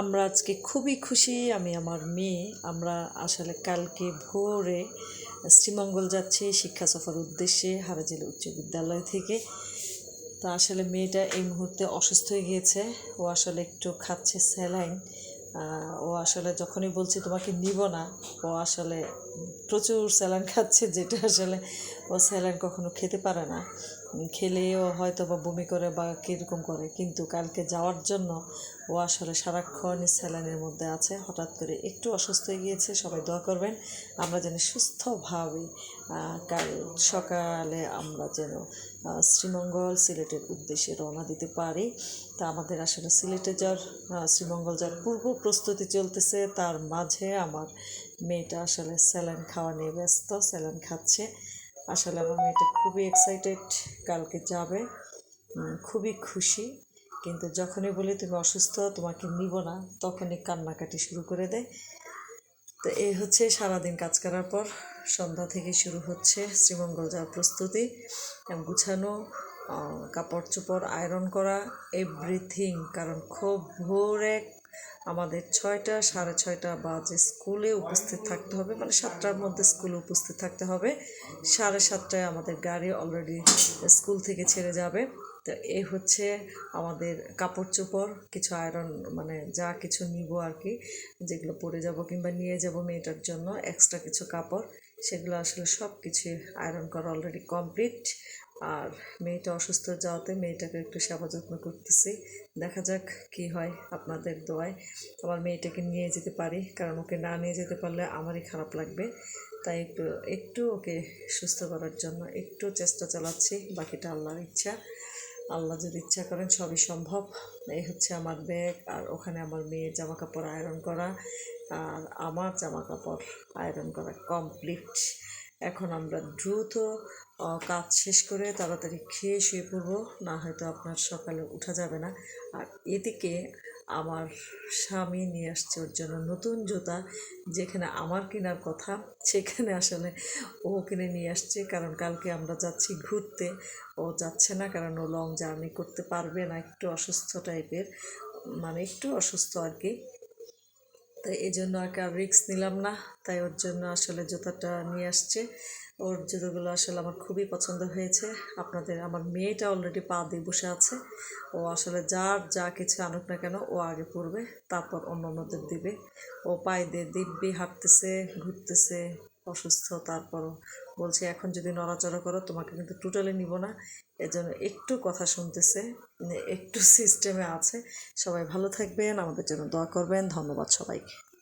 আমরা আজকে খুবই খুশি, আমি আমার মেয়ে। আমরা আসলে কালকে ভোরে শ্রীমঙ্গল যাচ্ছি শিক্ষা সফর উদ্দেশ্যে হারাজিলা উচ্চ বিদ্যালয় থেকে। তা আসলে মেয়েটা এই মুহূর্তে অসুস্থ হয়ে গিয়েছে। ও আসলে একটু খাচ্ছে স্যালাইন। ও আসলে যখনই বলছি তোমাকে নিব না, ও আসলে প্রচুর স্যালান খাচ্ছে, যেটা আসলে ও স্যালান কখনো খেতে পারে না। খেলেও হয়তো বা বমি করে বা কীরকম করে, কিন্তু কালকে যাওয়ার জন্য ও আসলে সারাক্ষণ স্যালানের মধ্যে আছে। হঠাৎ করে একটু অসুস্থ হয়ে গিয়েছে, সবাই দোয়া করবেন, আমরা যেন সুস্থভাবে কাল সকালে আমরা যেন শ্রীমঙ্গল সিলেটের উদ্দেশ্যে রওনা দিতে পারি। তা আমাদের আসলে সিলেটে যাওয়ার শ্রীমঙ্গল যাওয়ার পূর্ব প্রস্তুতি চলতেছে। তার মাঝে আমার মেয়েটা আসলে স্যালাইন খাওয়া নিয়ে ব্যস্ত, স্যালাইন খাচ্ছে। আসলে আমার মেয়েটা খুবই এক্সাইটেড কালকে যাবে। খুবই খুশি। কিন্তু যখনই বলি, তুমি অসুস্থ, তোমাকে নিব না, তখনই কান্নাকাটি শুরু করে দেয়। তো এই হচ্ছে সারাদিন কাজ করার পর সন্ধ্যা থেকে শুরু হচ্ছে শ্রীমঙ্গল যাওয়ার প্রস্তুতি গুছানো কাপড় চোপড় আয়রন করা এভরিথিং কারণ খুব ভোরে আমাদের ছয়টা, সাড়ে ছয়টা বাজে স্কুলে উপস্থিত থাকতে হবে মানে সাতটার মধ্যে স্কুলে উপস্থিত থাকতে হবে। সাড়ে সাতটায় আমাদের গাড়ি অলরেডি স্কুল থেকে ছেড়ে যাবে। তো এ হচ্ছে আমাদের কাপড় চোপড়, কিছু আয়রন মানে যা কিছু নিব আর কি, যেগুলো পরে যাব কিংবা নিয়ে যাব মেয়েটার জন্য এক্সট্রা কিছু কাপড়, সেগুলো আসলে সব কিছু আয়রন করা অলরেডি কমপ্লিট আর মেয়েটা অসুস্থ যাওয়াতে মেয়েটাকে একটু সেবা যত্ন করতেছি, দেখা যাক কি হয় আপনাদের দোয়ায়। আমার মেয়েটাকে নিয়ে যেতে পারি, কারণ ওকে না নিয়ে যেতে পারলে আমারই খারাপ লাগবে। তাই একটু একটু ওকে সুস্থ করার জন্য একটু চেষ্টা চালাচ্ছি, বাকিটা আল্লাহর ইচ্ছা। আল্লাহ যদি ইচ্ছা করেন সবই সম্ভব। এই হচ্ছে আমার ব্যাগ, আর ওখানে আমার মেয়ের জামা কাপড় আয়রন করা, আর আমার জামা কাপড় আয়রন করা কমপ্লিট এখন আমরা দ্রুত কাজ শেষ করে তাড়াতাড়ি খেয়ে শুয়ে পড়ব, না হয়তো আপনার সকালে উঠা যাবে না। আর এদিকে আমার স্বামী নিয়ে আসছে ওর জন্য নতুন জুতা, যেখানে আমার কেনার কথা, সেখানে আসলে ও কিনে নিয়ে আসছে। কারণ কালকে আমরা যাচ্ছি ঘুরতে, ও যাচ্ছে না কারণ ও লং জার্নি করতে পারবে না, একটু অসুস্থ টাইপের মানে একটু অসুস্থ আর কি। তাই এই জন্য আর কি আর রিক্স নিলাম না। তাই ওর জন্য আসলে জুতাটা নিয়ে আসছে। ওর জুতোগুলো আসলে আমার খুবই পছন্দ হয়েছে। আপনাদের, আমার মেয়েটা অলরেডি পা দিয়ে বসে আছে। ও আসলে যার যা কিছু আনুক না কেন, ও আগে পড়বে তারপর অন্য অন্যদের দিবে। ও পায়ে দিয়ে দিব্যি হাঁটতেছে, ঘুরতেছে। অসুস্থ, তারপরও বলছে, এখন যদি নড়াচড়া করো, তোমাকে কিন্তু টোটালি নিব না। এজন্য একটু কথা শুনতেছে মানে একটু সিস্টেমে আছে। সবাই ভালো থাকবেন, আমাদের জন্য দোয়া করবেন। ধন্যবাদ সবাইকে।